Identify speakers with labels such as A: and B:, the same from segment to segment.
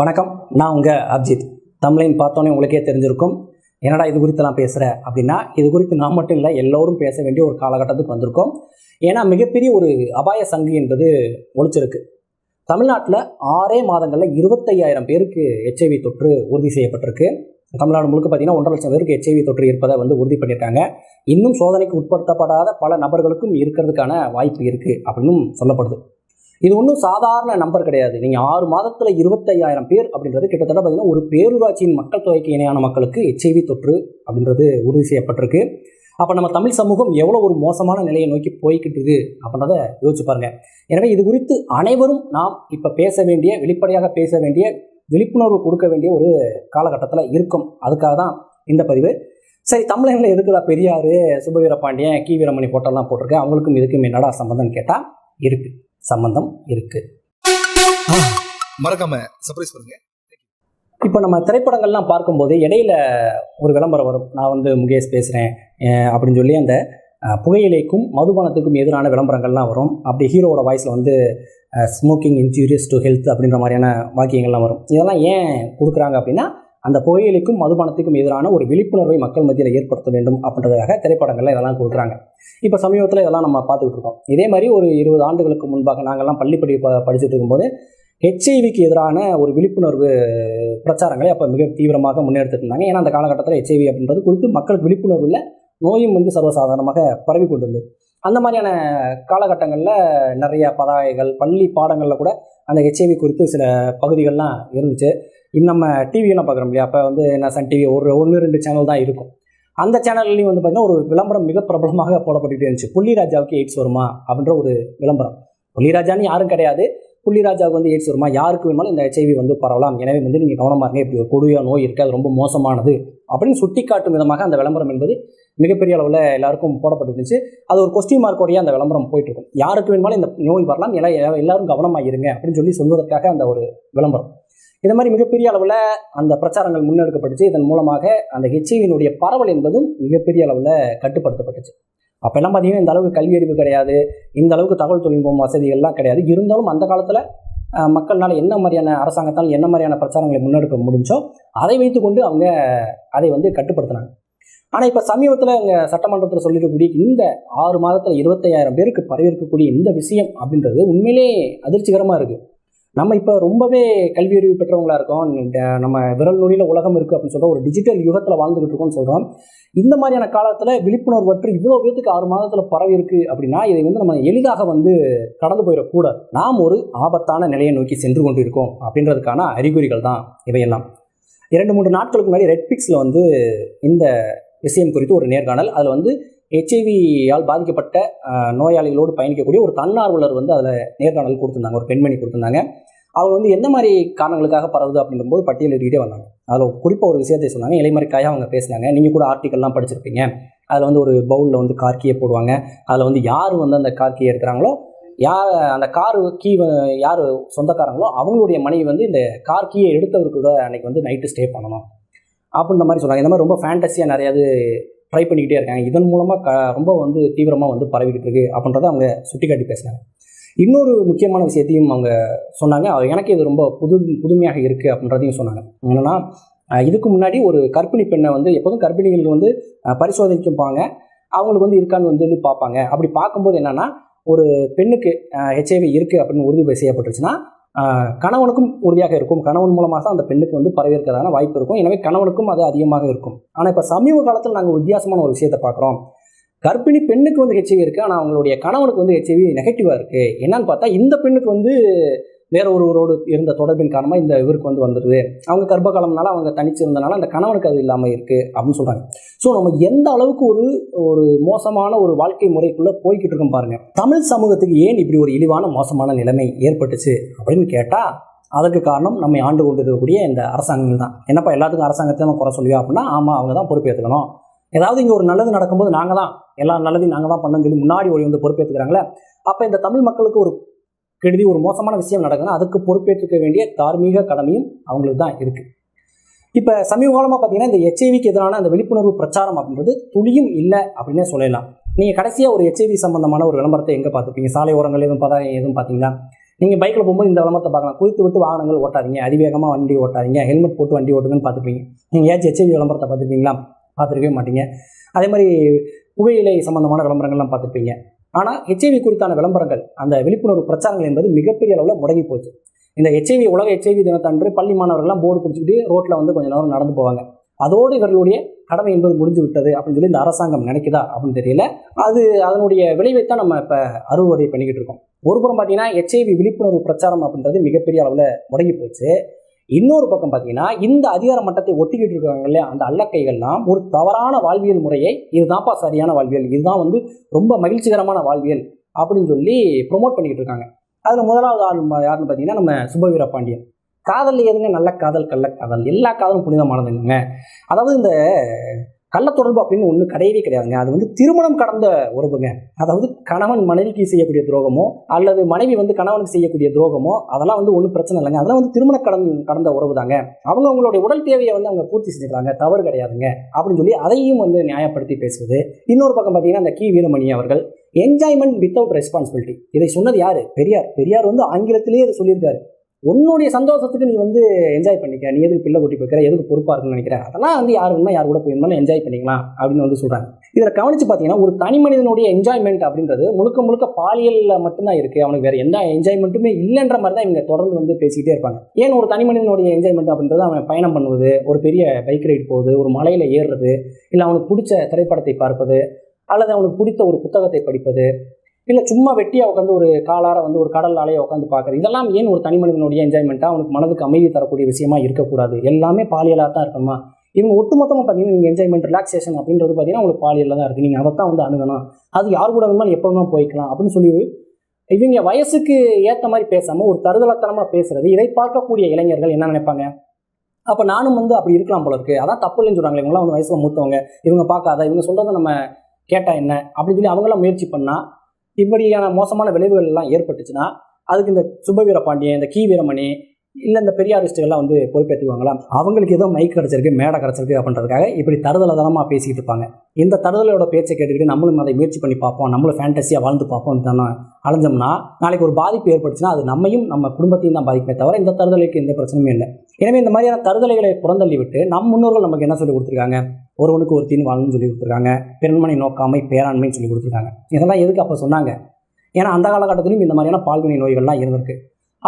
A: வணக்கம் நான் உங்கள் அப்ஜித். தமிழின் பார்த்தோன்னே உங்களுக்கே தெரிஞ்சிருக்கும். என்னடா இது குறித்தெல்லாம் பேசுகிற அப்படின்னா இது குறித்து நான் மட்டும் இல்லை எல்லோரும் பேச வேண்டிய ஒரு காலகட்டத்துக்கு வந்திருக்கோம். ஏன்னா மிகப்பெரிய ஒரு அபாய சங்கு என்பது ஒழிச்சிருக்கு. தமிழ்நாட்டில் ஆறே மாதங்களில் இருபத்தையாயிரம் பேருக்கு ஹெச்ஐவி தொற்று உறுதி செய்யப்பட்டிருக்கு. தமிழ்நாடு முழுக்க பார்த்தீங்கன்னா ஒன்றரை லட்சம் பேருக்கு ஹெச்ஐவி தொற்று இருப்பதை வந்து உறுதி பண்ணியிருக்காங்க. இன்னும் சோதனைக்கு உட்படுத்தப்படாத பல நபர்களுக்கும் இருக்கிறதுக்கான வாய்ப்பு இருக்குது அப்படின்னும் சொல்லப்படுது. இது ஒன்றும் சாதாரண நம்பர் கிடையாது. நீங்கள் ஆறு மாதத்தில் இருபத்தையாயிரம் பேர் அப்படின்றது கிட்டத்தட்ட பார்த்தீங்கன்னா ஒரு பேரூராட்சியின் மக்கள் தொகைக்கு இணையான மக்களுக்கு எச்ஐவி தொற்று அப்படின்றது உறுதி செய்யப்பட்டிருக்கு. அப்போ நம்ம தமிழ் சமூகம் எவ்வளோ ஒரு மோசமான நிலையை நோக்கி போய்கிட்டு இருக்கு அப்படின்றத யோசிச்சு பாருங்க. எனவே இது குறித்து அனைவரும் நாம் இப்போ பேச வேண்டிய வெளிப்படையாக பேச வேண்டிய விழிப்புணர்வு கொடுக்க வேண்டிய ஒரு காலகட்டத்தில் இருக்கும். அதுக்காக தான் இந்த பதிவு. சரி தமிழகத்தில் எதுக்குடா பெரியார் சுபவீர பாண்டியன் கி வீரமணி போட்டெல்லாம் போட்டிருக்கேன் அவங்களுக்கும் இதுக்கும் என்னடா சம்மந்தம்னு கேட்டால் இருக்குது சம்மந்தம் இருக்கு.
B: மறக்காம சர்ப்ரைஸ் பண்ணுங்க.
A: இப்போ நம்ம திரைப்படங்கள்லாம் பார்க்கும்போது இடையில ஒரு விளம்பரம் வரும். நான் வந்து முகேஷ் பேசுகிறேன் அப்படின்னு சொல்லி அந்த புகையிலைக்கும் மதுபானத்துக்கும் எதிரான விளம்பரங்கள்லாம் வரும். அப்படி ஹீரோவோட வாய்ஸில் வந்து ஸ்மோக்கிங் இன்ஜூரியஸ் டு ஹெல்த் அப்படின்ற மாதிரியான வாக்கியங்கள்லாம் வரும். இதெல்லாம் ஏன் கொடுக்குறாங்க அப்படின்னா அந்த புகையிலைக்கும் மதுபானத்துக்கும் எதிரான ஒரு விழிப்புணர்வை மக்கள் மத்தியில் ஏற்படுத்த வேண்டும் அப்படின்றதுக்காக திரைப்படங்களில் இதெல்லாம் கொடுக்குறாங்க. இப்போ சமீபத்தில் இதெல்லாம் நம்ம பார்த்துக்கிட்டு இருக்கோம். இதே மாதிரி ஒரு இருபது ஆண்டுகளுக்கு முன்பாக நாங்கள்லாம் பள்ளி படி படிச்சுட்டு இருக்கும்போது ஹெச்ஐவிக்கு எதிரான ஒரு விழிப்புணர்வு பிரச்சாரங்களை அப்போ மிக தீவிரமாக முன்னெடுத்துட்டு இருந்தாங்க. ஏன்னா அந்த காலகட்டத்தில் ஹெச்ஐவி அப்படின்றது குறித்து மக்களுக்கு விழிப்புணர்வு இல்லை நோயும் வந்து சர்வசாதாரணமாக பரவி கொண்டிருந்தது அந்த மாதிரியான காலகட்டங்களில் நிறைய பதாகைகள் பள்ளி பாடங்களில் கூட அந்த ஹெச்ஐவி குறித்து சில பகுதிகள்லாம் இருந்துச்சு. நம்ம டிவியெல்லாம் பார்க்குறோம் இல்லையா? அப்போ வந்து என்ன சன் டிவி ஒரு ஒன்று ரெண்டு சேனல் தான் இருக்கும். அந்த சேனல்லையும் வந்து பார்த்திங்கன்னா ஒரு விளம்பரம் மிக பிரபலமாக போடப்பட்டுகிட்டே இருந்துச்சு. புள்ளிராஜாவுக்கு எய்ட்ஸ் வருமா? அப்படின்ற ஒரு விளம்பரம். புள்ளிராஜான்னு யாரும் கிடையாது. புள்ளிராஜாவுக்கு வந்து எய்ட்ஸ் வருமா? யாருக்கு வேணுமாலும் இந்த ஹெச்ஐவி வந்து பரவலாம். எனவே வந்து நீங்கள் கவனமாக இருங்க. இப்படி ஒரு கொடிய நோய் இருக்குது. அது ரொம்ப மோசமானது. அப்படின்னு சுட்டிக்காட்டும் விதமாக அந்த விளம்பரம் என்பது மிகப்பெரிய அளவில் எல்லாருக்கும் போடப்பட்டுருந்துச்சு. அது ஒரு கொஸ்டின் மார்க்கோடைய அந்த விளம்பரம் போயிட்டு இருக்கும் யாருக்கு வேணுமாலும் இந்த நோய் வரலாம். எல்லாம் எல்லாரும் கவனமாக இருங்க அப்படின்னு சொல்லி சொல்வதற்காக அந்த ஒரு விளம்பரம். இந்த மாதிரி மிகப்பெரிய அளவில் அந்த பிரச்சாரங்கள் முன்னெடுக்கப்பட்டுச்சு. இதன் மூலமாக அந்த ஹெச்ஐவினுடைய பரவல் என்பதும் மிகப்பெரிய அளவில் கட்டுப்படுத்தப்பட்டுச்சு. அப்போல்லாம் பார்த்தீங்கன்னா இந்த அளவுக்கு கல்வி அறிவு கிடையாது. இந்த அளவுக்கு தகவல் தொழில்நுட்பம் வசதிகள்லாம் கிடையாது. இருந்தாலும் அந்த காலத்தில் மக்கள்னால் என்ன மாதிரியான அரசாங்கத்தால் என்ன மாதிரியான பிரச்சாரங்களை முன்னெடுக்க முடிஞ்சோ அதை வைத்துக்கொண்டு அவங்க அதை வந்து கட்டுப்படுத்தினாங்க. ஆனால் இப்போ சமீபத்தில் அவங்க சட்டமன்றத்தில் சொல்லியிருக்கக்கூடிய இந்த ஆறு மாதத்தில் இருபத்தையாயிரம் பேருக்கு பரவியிருக்கக்கூடிய இந்த விஷயம் அப்படின்றது உண்மையிலே அதிர்ச்சிகரமாக இருக்குது நம்ம இப்போ ரொம்பவே கல்வி அறிவு பெற்றவங்களாக இருக்கோம். நம்ம விரல் நொடியில் உலகம் இருக்குது அப்படின்னு சொல்கிற ஒரு டிஜிட்டல் யுகத்தில் வாழ்ந்துகிட்டு இருக்கோம்னு சொல்கிறோம் இந்த மாதிரியான காலத்தில் விழிப்புணர்வு பற்றி இவ்வளோ பேத்துக்கு ஆறு மாதத்தில் பரவி இருக்கு அப்படின்னா இதை வந்து நம்ம எளிதாக வந்து கடந்து போயிடக்கூடாது. நாம் ஒரு ஆபத்தான நிலையை நோக்கி சென்று கொண்டிருக்கோம் அப்படின்றதுக்கான அறிகுறிகள் தான் இவையெல்லாம். இரண்டு மூன்று நாட்களுக்கு முன்னாடி ரெட்பிக்ஸில் வந்து இந்த விஷயம் குறித்து ஒரு நேர்காணல். அதில் வந்து ஹெச்ஐவியால் பாதிக்கப்பட்ட நோயாளிகளோடு பயணிக்கக்கூடிய ஒரு தன்னார்வலர் வந்து அதில் நேர்காணல் கொடுத்துருந்தாங்க. ஒரு பெண்மணி கொடுத்துருந்தாங்க. அவங்க வந்து எந்த மாதிரி காரணங்களுக்காக பரவுது அப்படின்னும்போது பட்டியலிட்டுக்கிட்டே வந்தாங்க. அதில் குறிப்பாக ஒரு விஷயத்தை சொன்னாங்க. இலைமறைக்காக அவங்க பேசினாங்க. நீங்கள் கூட ஆர்டிக்கல்லாம் படிச்சிருப்பீங்க. அதில் வந்து ஒரு பவுலில் வந்து கார்க்கியை போடுவாங்க. அதில் வந்து யார் வந்து அந்த கார்க்கியை எடுக்கிறாங்களோ யார் அந்த கார் கீ யார் சொந்தக்காரங்களோ அவங்களுடைய மனைவி வந்து இந்த கார் கீயை எடுத்தவர் கூட அன்னைக்கு வந்து நைட்டு ஸ்டே பண்ணணும். அப்படின்ற மாதிரி சொன்னாங்க. இந்த மாதிரி ரொம்ப ஃபேண்டஸியாக நிறையாது ட்ரை பண்ணிக்கிட்டே இருக்காங்க. இதன் மூலமாக க ரொம்ப வந்து தீவிரமாக வந்து பரவிக்கிட்டு இருக்கு அப்படின்றத அவங்க சுட்டிக்காட்டி பேசினாங்க இன்னொரு முக்கியமான விஷயத்தையும் அவங்க சொன்னாங்க. அது எனக்கு இது ரொம்ப புது புதுமையாக இருக்குது அப்படின்றதையும் சொன்னாங்க. என்னென்னா இதுக்கு முன்னாடி ஒரு கர்ப்பிணி பெண்ணை வந்து எப்போதும் கர்ப்பிணிகள் வந்து அஹ், அவங்களுக்கு வந்து இருக்கான்னு வந்து பார்ப்பாங்க. அப்படி பார்க்கும்போது என்னென்னா ஒரு பெண்ணுக்கு ஹெச்ஐவி இருக்குது அப்படின்னு உறுதி செய்யப்பட்டுருச்சுன்னா கணவனுக்கும் உறுதியாக இருக்கும். கணவன் மூலமாக தான் அந்த பெண்ணுக்கு வந்து பரவேற்கிறதான வாய்ப்பு இருக்கும். எனவே கணவனுக்கும் அது அதிகமாக இருக்கும். ஆனால் இப்போ சமீப காலத்தில் நாங்கள் வித்தியாசமான ஒரு விஷயத்தை பார்க்குறோம். கர்ப்பிணி பெண்ணுக்கு வந்து ஹெச்ஐவி இருக்குது ஆனால் அவங்களுடைய கணவனுக்கு வந்து ஹெச்ஐவி நெகட்டிவாக இருக்குது என்னன்னு பார்த்தா இந்த பெண்ணுக்கு வந்து வேற ஒருவரோடு இருந்த தொடர்பின் காரணமாக இந்த இவருக்கு வந்து வந்துடுது அவங்க கர்ப்ப காலம்னால அவங்க தனிச்சிருந்தனால அந்த கணவனுக்கு அது இல்லாமல் இருக்குது அப்படின்னு சொல்கிறாங்க ஸோ நம்ம எந்த அளவுக்கு ஒரு ஒரு மோசமான ஒரு வாழ்க்கை முறைக்குள்ளே போய்கிட்டு இருக்கோம் பாருங்கள் தமிழ் சமூகத்துக்கு ஏன் இப்படி ஒரு இழிவான மோசமான நிலைமை ஏற்பட்டுச்சு அப்படின்னு கேட்டால் அதற்கு காரணம் நம்மை ஆண்டு கொண்டு இருக்கக்கூடிய இந்த அரசாங்கங்கள் தான். என்னப்பா எல்லாத்துக்கும் அரசாங்கத்தை நம்ம குறை சொல்லுவியா அப்படின்னா ஆமாம் அவங்க தான் பொறுப்பேற்றுக்கணும் ஏதாவது இங்கே ஒரு நல்லது நடக்கும்போது நாங்கள் தான் எல்லா நல்லதையும் நாங்கள் தான் பண்ணோம்னு சொல்லி முன்னாடி ஒளி வந்து பொறுப்பேற்றுக்கிறாங்களே அப்போ இந்த தமிழ் மக்களுக்கு ஒரு கெடுதி ஒரு மோசமான விஷயம் நடக்குதுன்னா அதுக்கு பொறுப்பேற்றுக்க வேண்டிய தார்மீக கடமையும் அவங்களுக்கு தான் இருக்குது இப்போ சமீப காலமாக பார்த்தீங்கன்னா இந்த ஹெச்ஐவிக்கு எதிரான அந்த விழிப்புணர்வு பிரச்சாரம் அப்படின்றது துளியும் இல்லை அப்படின்னே சொல்லலாம். நீங்கள் கடைசியாக ஒரு ஹெச்ஐவி சம்பந்தமான ஒரு விளம்பரத்தை எங்கே பார்த்துருப்பீங்க? சாலை ஓரங்கள் எதுவும் பார்த்தா எதுவும் பார்த்தீங்களா நீங்கள் பைக்கில் போகும்போது இந்த விளம்பரத்தை பார்க்கலாம். குதித்து விட்டு வாகனங்கள் ஓட்டாதீங்க. அதிவேகமாக வண்டி ஓட்டாதீங்க. ஹெல்மெட் போட்டு வண்டி ஓட்டுங்கன்னு பார்த்துருப்பீங்க. நீங்கள் ஏதாச்சும் ஹெச்ஐவி விளம்பரத்தை பார்த்துருப்பீங்களா? பார்த்துருக்கவே மாட்டீங்க. அதே மாதிரி புகையிலை சம்பந்தமான விளம்பரங்கள்லாம் பார்த்துருப்பீங்க. ஆனால் ஹெச்ஐவி குறித்தான விளம்பரங்கள் அந்த விழிப்புணர்வு பிரச்சாரங்கள் என்பது மிகப்பெரிய அளவில் முடங்கி போச்சு. இந்த ஹெச்ஐவி உலக ஹெச்ஐவி தினத்தன்று பள்ளி மாணவர்கள்லாம் போர்டு பிடிச்சிக்கிட்டு ரோட்டில் வந்து கொஞ்சம் நேரம் நடந்து போவாங்க. அதோடு இவர்களுடைய கடமை என்பது முடிஞ்சு விட்டது அப்படின்னு சொல்லி இந்த அரசாங்கம் நினைக்குதா அப்படின்னு தெரியல. அது அதனுடைய விளைவைத்தான் நம்ம இப்போ அறுவடை பண்ணிக்கிட்டு இருக்கோம். ஒருபுறம் பார்த்தீங்கன்னா ஹெச்ஐவி விழிப்புணர்வு பிரச்சாரம் அப்படின்றது மிகப்பெரிய அளவில் முடங்கி போச்சு. இன்னொரு பக்கம் பார்த்தீங்கன்னா இந்த அதிகார மட்டத்தை ஒட்டிக்கிட்டு இருக்காங்க இல்லையா? அந்த அல்லக்கைகள்லாம் ஒரு தவறான வாழ்வியல் முறையை இதுதான்ப்பா சரியான வாழ்வியல் இதுதான் வந்து ரொம்ப மகிழ்ச்சிகரமான வாழ்வியல் அப்படின்னு சொல்லி ப்ரொமோட் பண்ணிக்கிட்டு இருக்காங்க. அதில் முதலாவது ஆள் யாருன்னு பார்த்தீங்கன்னா நம்ம சுபவீர பாண்டியன். காதல் எதுங்க நல்ல காதல் கள்ள காதல் எல்லா காதலும் புனிதமானதுங்க. அதாவது இந்த கள்ளத்தொடர்பு அப்படின்னு ஒன்று கிடையவே கிடையாதுங்க. அது வந்து திருமணம் கடந்த உறவுங்க. அதாவது கணவன் மனைவிக்கு செய்யக்கூடிய துரோகமோ அல்லது மனைவி வந்து கணவனுக்கு செய்யக்கூடிய துரோகமோ அதெல்லாம் வந்து ஒன்றும் பிரச்சனை இல்லைங்க. அதெல்லாம் வந்து திருமண கடன் கடந்த உறவு தாங்க அவங்க அவங்களுடைய உடல் தேவையை வந்து அவங்க பூர்த்தி செஞ்சுக்கிறாங்க. தவறு கிடையாதுங்க. அப்படின்னு சொல்லி அதையும் வந்து நியாயப்படுத்தி பேசுவது. இன்னொரு பக்கம் பார்த்தீங்கன்னா அந்த கி. வீரமணி அவர்கள் என்ஜாய்மெண்ட் வித்தவுட் ரெஸ்பான்சிபிலிட்டி இதை சொன்னது யாரு? பெரியார். பெரியார் வந்து ஆங்கிலத்திலேயே இதை சொல்லியிருக்காரு. உன்னுடைய சந்தோஷத்துக்கு நீ வந்து என்ஜாய் பண்ணிக்க. நீ எதுக்கு பிள்ளை கூட்டி போய்க்கிற? எதுக்கு பொறுப்பாக இருக்குன்னு நினைக்கிற? அதெல்லாம் வந்து யார் வேணுமா யார் கூட போய் என்ஜாய் பண்ணிக்கலாம் அப்படின்னு வந்து சொல்கிறாங்க இதில் கவனித்து பார்த்தீங்கன்னா ஒரு தனி மனிதனுடைய என்ஜாய்மெண்ட் அப்படின்றது முழுக்க முழுக்க பாலியலில் மட்டும்தான் இருக்குது அவனுக்கு வேறு எந்த என்ஜாய்மெண்ட்டுமே இல்லைன்ற மாதிரி தான் இவங்க தொடர்ந்து வந்து பேசிக்கிட்டே இருப்பாங்க. ஏன் ஒரு தனி மனிதனுடைய என்ஜாய்மெண்ட் அப்படின்றது அவன் பயணம் பண்ணுவது ஒரு பெரிய பைக் ரைடு போகுது ஒரு மலையில் ஏறுறது இல்லை அவனுக்கு பிடிச்ச திரைப்படத்தை பார்ப்பது அல்லது அவனுக்கு பிடித்த ஒரு புத்தகத்தை படிப்பது இல்லை சும்மா வெட்டியாக உட்காந்து ஒரு காலார வந்து ஒரு கடல் அலையை உட்காந்து பார்க்குறது. இதெல்லாம் ஏன் ஒரு தனி மனிதனுடைய என்ஜாய்மெண்ட்டாக அவனுக்கு மனதுக்கு அமைதி தரக்கூடிய விஷயமா இருக்கக்கூடாது? எல்லாமே பாலியலாக தான் இருக்கணுமா? இவங்க ஒட்டுமொத்தமாக பார்த்தீங்கன்னா நீங்கள் என்ஜாய்மெண்ட் ரிலாக்ஸேஷன் அப்படின்றது பார்த்தீங்கன்னா உங்களுக்கு பாலியலில் தான் இருக்குது நீங்கள் அதை தான் வந்து அணுகணும். அது யார் கூட வேணுமாலும் எப்போ போய்க்கலாம் அப்படின்னு சொல்லி இவங்க வயசுக்கு ஏற்ற மாதிரி பேசாமல் ஒரு தருதலத்தனமாக பேசுறது. இதை பார்க்கக்கூடிய இளைஞர்கள் என்ன நினைப்பாங்க? அப்போ நானும் வந்து அப்படி இருக்கலாம் போல இருக்கு. அதான் தப்பு இல்லைன்னு சொல்கிறாங்களே இவங்களாம் வந்து வயசில் மூத்தவங்க. இவங்க பார்க்காத. இவங்க சொல்கிறத நம்ம கேட்டால் என்ன? அப்படின்னு சொல்லி அவங்களாம் முயற்சி பண்ணால் இப்படியான மோசமான விளைவுகள் எல்லாம் ஏற்பட்டுச்சுன்னா அதுக்கு இந்த சுபவீர பாண்டியன் இந்த கி வீரமணி இல்லை இந்த பெரியாரிஸ்டுகள்லாம் வந்து பொறுப்பேற்றுவாங்களா அவங்களுக்கு ஏதோ மைக் கிடச்சிருக்கு மேடை கிடச்சிருக்கு அப்படின்றதுக்காக இப்படி தருதலதனமாக பேசிக்கிட்டு இருப்பாங்க. இந்த தருதலோட பேச்சை கேட்டுக்கிட்டு நம்மளும் அதை முயற்சி பண்ணி பார்ப்போம் நம்மளும் ஃபேண்டஸியாக வாழ்ந்து பார்ப்போம் தானே அலைஞ்சோம்னா நாளைக்கு ஒரு பாதிப்பு ஏற்பட்டுச்சுன்னா அது நம்மையும் நம்ம குடும்பத்தையும் தான் பாதிக்குமே தவிர இந்த தருதலைக்கு எந்த பிரச்சனையும் இல்லை. எனவே இந்த மாதிரியான தருதலைகளை புறந்தள்ளி விட்டு நம் முன்னோர்கள் நமக்கு என்ன சொல்லி கொடுத்துருக்காங்க? ஒருவனுக்கு ஒரு தீன் வாழணும்னு சொல்லி கொடுத்துருக்காங்க. பெண்மனை நோக்காமை பேராண்மைன்னு சொல்லி கொடுத்துருக்காங்க. இதெல்லாம் எதுக்கு அப்போ சொன்னாங்க? ஏன்னா அந்த காலகட்டத்திலும் இந்த மாதிரியான பால்வினை நோய்கள்லாம் இருந்திருக்கு.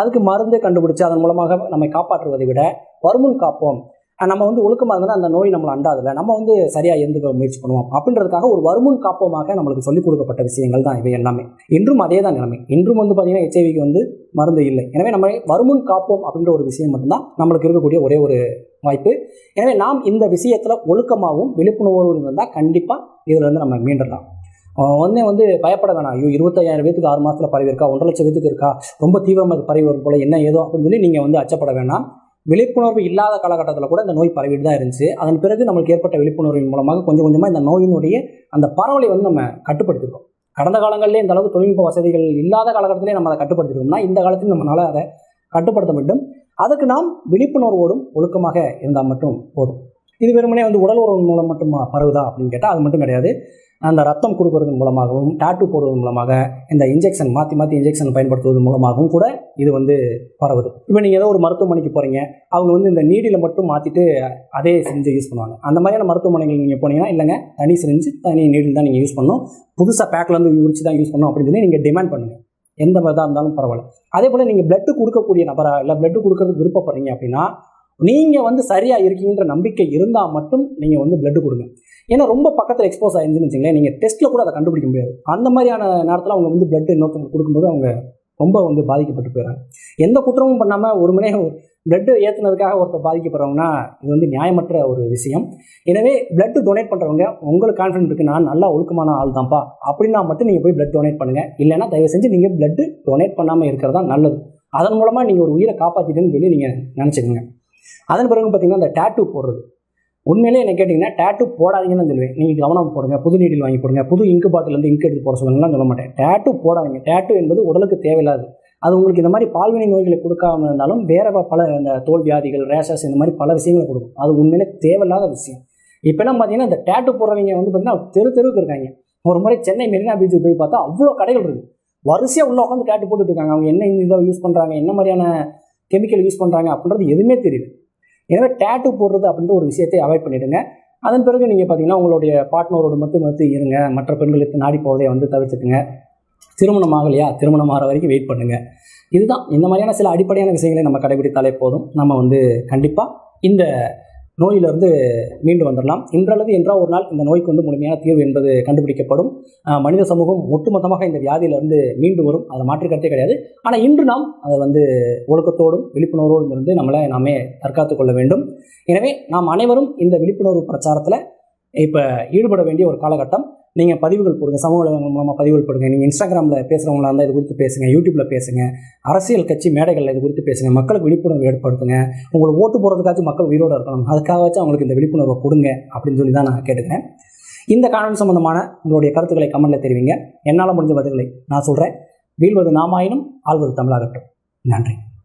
A: அதுக்கு மருந்தே கண்டுபிடிச்சு அதன் மூலமாக நம்மை காப்பாற்றுவதை விட வருமுன் காப்போம். நம்ம வந்து ஒழுக்கமாக இருந்தால் அந்த நோய் நம்மளை அண்டாதில்ல. நம்ம வந்து சரியாக இருந்துக்க முயற்சி பண்ணுவோம். அப்படின்றதுக்காக ஒரு வருமுன் காப்போமாக நம்மளுக்கு சொல்லிக் கொடுக்கப்பட்ட விஷயங்கள் தான் இவை எல்லாமே. இன்றும் அதே தான் நிலைமை. இன்றும் வந்து பார்த்திங்கன்னா ஹெச்ஐவிக்கு வந்து மருந்து இல்லை. எனவே நம்ம வருமுன் காப்போம் அப்படின்ற ஒரு விஷயம் மட்டும்தான் நம்மளுக்கு இருக்கக்கூடிய ஒரே ஒரு வாய்ப்பு. எனவே நாம் இந்த விஷயத்தில் ஒழுக்கமாகவும் விழிப்புணர்வோடு இருந்தால் கண்டிப்பாக இதில் வந்து நம்ம மீண்டலாம் உடனே வந்து பயப்பட வேணாம். ஐயோ இருபத்தையாயிரம் பேத்துக்கு ஆறு மாதத்தில் பரவி இருக்கா? ஒன்றரை லட்சம் பேத்துக்கு இருக்கா? ரொம்ப தீவிரமாக பரவி வரும் போல் என்ன ஏதோ அப்படின்னு சொல்லி நீங்கள் வந்து அச்சப்பட வேணாம். விழிப்புணர்வு இல்லாத காலகட்டத்தில் கூட இந்த நோய் பரவிட்டு தான் இருந்துச்சு. அதன் பிறகு நம்மளுக்கு ஏற்பட்ட விழிப்புணர்வின் மூலமாக கொஞ்சம் கொஞ்சமாக இந்த நோயினுடைய அந்த பரவலை வந்து நம்ம கட்டுப்படுத்திருக்கோம். கடந்த காலங்களிலே இந்த அளவுக்கு தொழில்நுட்ப வசதிகள் இல்லாத காலகட்டத்திலே நம்ம அதை கட்டுப்படுத்திருக்கோம்னா இந்த காலத்தில் நம்மளால் அதை கட்டுப்படுத்த வேண்டும். அதுக்கு நாம் விழிப்புணர்வோடும் ஒழுக்கமாக இருந்தால் மட்டும் போதும். இது வெறுமனே வந்து உடல் உறவு மூலம் மட்டும் பரவுதா அப்படின்னு கேட்டால் அது மட்டும் கிடையாது. அந்த ரத்தம் கொடுக்கறது மூலமாகவும் டாட்டு போடுவதன் மூலமாக இந்த இன்ஜெக்ஷன் மாற்றி மாற்றி இன்ஜெக்ஷன் பயன்படுத்துவதன் மூலமாகவும் கூட இது வந்து பரவுது. இப்போ நீங்கள் ஏதோ ஒரு மருத்துவமனைக்கு போகிறீங்க அவங்க வந்து இந்த நீடியில் மட்டும் மாற்றிட்டு அதே செஞ்சு யூஸ் பண்ணுவாங்க. அந்த மாதிரியான மருத்துவமனைகள் நீங்கள் போனீங்கன்னா இல்லைங்க தனி சிரிஞ்சு தனி நீடில் தான் நீங்கள் யூஸ் பண்ணணும். புதுசாக பேக்லேருந்து உரிச்சு தான் யூஸ் பண்ணணும் அப்படின்னு சொல்லி நீங்கள் டிமாண்ட் பண்ணுங்கள் எந்த இதாக இருந்தாலும் பரவாயில்ல. அதே போல் நீங்கள் பிளட்டு கொடுக்கக்கூடிய நபராக இல்லை பிளட்டு கொடுக்கறதுக்கு விருப்பப்படுறீங்க அப்படின்னா நீங்கள் வந்து சரியாக இருக்கீங்கன்ற நம்பிக்கை இருந்தால் மட்டும் நீங்கள் வந்து பிளட்டு கொடுங்க. ஏன்னா ரொம்ப பக்கத்தில் எக்ஸ்போஸ் ஆயிருந்துன்னு வச்சுங்களேன். நீங்கள் டெஸ்ட்டில் கூட அதை கண்டுபிடிக்க முடியாது. அந்த மாதிரியான நேரத்தில் அவங்க வந்து பிளட் இன்னொருத்தவங்க கொடுக்கும்போது அவங்க ரொம்ப வந்து பாதிக்கப்பட்டு போயிடறாங்க. எந்த குற்றமும் பண்ணாமல் ஒரு மணி பிளட்டு ஏற்றுனதுக்காக ஒருத்தர் பாதிக்கப்படுறவங்கன்னா இது வந்து நியாயமற்ற ஒரு விஷயம். எனவே பிளட் டொனேட் பண்ணுறவங்க உங்களுக்கு கான்ஃபிடென்ட் இருக்குது நான் நல்லா ஒழுக்கமான ஆள் தான்ப்பா அப்படின்னா மட்டும் நீங்கள் போய் பிளட் டொனேட் பண்ணுங்கள் இல்லைன்னா தயவு செஞ்சு நீங்கள் பிளட்டு டொனேட் பண்ணாமல் இருக்கிறது தான் நல்லது. அதன் மூலமாக நீங்கள் ஒரு உயிரை காப்பாற்றிட்டுன்னு சொல்லி நீங்கள் நினச்சிக்கோங்க. அதன் பிறகு பார்த்தீங்கன்னா அந்த டேட்டூ போடுறது. உண்மையிலே என்ன கேட்டிங்கன்னா டேட்டூ போடாதீங்கன்னு சொல்லுவேன். நீங்கள் கவனம் போடுங்க. புது நீடில் வாங்கி போடுங்க. புது இங்கு பாட்டிலேருந்து இங்கு எடுத்து போட சொல்லுங்கலாம் சொல்ல மாட்டேன். டேட்டு போடாதீங்க. டேட்டூ என்பது உடலுக்கு தேவையில்லாது அது உங்களுக்கு இந்த மாதிரி பால்வினை நோய்களை கொடுக்காம இருந்தாலும் வேற பல இந்த தோல் வியாதிகள் ரேஷஸ் இந்த மாதிரி பல விஷயங்களை கொடுக்கும். அது உண்மையிலே தேவையில்லாத விஷயம். இப்போலாம் பார்த்தீங்கன்னா இந்த டேட்டூ போடுறவங்க வந்து பார்த்தீங்கன்னா தெரு தெருவுக்கு இருக்காங்க. ஒரு முறை சென்னை மெரினா பீச்சுக்கு போய் பார்த்தா அவ்வளோ கடைகள் இருக்குது வரிசையாக உள்ள உட்காந்து டேட்டு போட்டுட்டு இருக்காங்க. அவங்க என்ன இதை யூஸ் பண்ணுறாங்க என்ன மாதிரியான கெமிக்கல் யூஸ் பண்ணுறாங்க அப்படின்றது எதுவுமே தெரியுது எனவே டேட்டு போடுறது அப்படின்ற ஒரு விஷயத்தை அவாய்ட் பண்ணிவிடுங்க அதன் பிறகு நீங்கள் பார்த்தீங்கன்னா உங்களுடைய பார்ட்னரோட மட்டும் மட்டும் இருங்க. மற்ற பெண்களுக்கு நாடி போவதை வந்து தவிர்த்துக்குங்க. திருமணம் ஆகலையா? திருமணம் ஆகிற வரைக்கும் வெயிட் பண்ணுங்கள் இதுதான். இந்த மாதிரியான சில அடிப்படையான விஷயங்களை நம்ம கடைபிடித்தாலே போதும். நம்ம வந்து கண்டிப்பாக இந்த நோயிலிருந்து மீண்டு வந்துடலாம். இன்றளவு என்றால் ஒரு நாள் இந்த நோய்க்கு வந்து முழுமையான தீர்வு என்பது கண்டுபிடிக்கப்படும். மனித சமூகம் ஒட்டுமொத்தமாக இந்த வியாதியிலிருந்து மீண்டு வரும். அதை மாற்று கிடையாது. ஆனால் இன்று நாம் அதை வந்து ஒழுக்கத்தோடும் விழிப்புணர்வோடும் இருந்து நம்மளை நாமே தற்காத்து கொள்ள வேண்டும். எனவே நாம் அனைவரும் இந்த விழிப்புணர்வு பிரச்சாரத்தில் இப்போ ஈடுபட வேண்டிய ஒரு காலகட்டம். நீங்கள் பதிவுகள் போடுங்க சமூக ஊடகங்கள் மூலமாக பதிவுகள் போடுங்க. நீங்கள் இன்ஸ்டாகிராமில் பேசுகிறவங்களா இருந்தால் இது குறித்து பேசுங்க யூடியூப்பில் பேசுங்க அரசியல் கட்சி மேடைகளில் இது குறித்து பேசுங்க மக்களுக்கு விழிப்புணர்வு ஏற்படுத்துங்க. உங்களுக்கு ஓட்டு போடுறதுக்காச்சும் மக்கள் உயிரோடு இருக்கணும். அதுக்காகவாச்சும் அவங்களுக்கு இந்த விழிப்புணர்வை கொடுங்க அப்படின்னு சொல்லி தான் நான் கேட்டுக்கிறேன். இந்த காணொலி சம்பந்தமான உங்களுடைய கருத்துக்களை கமெண்ட்டில் தெரிவிங்க. என்னால் முடிஞ்ச பதில்களை நான் சொல்கிறேன் வீழ்வது நாமாயினும் ஆள்வது தமிழாகட்டும். நன்றி.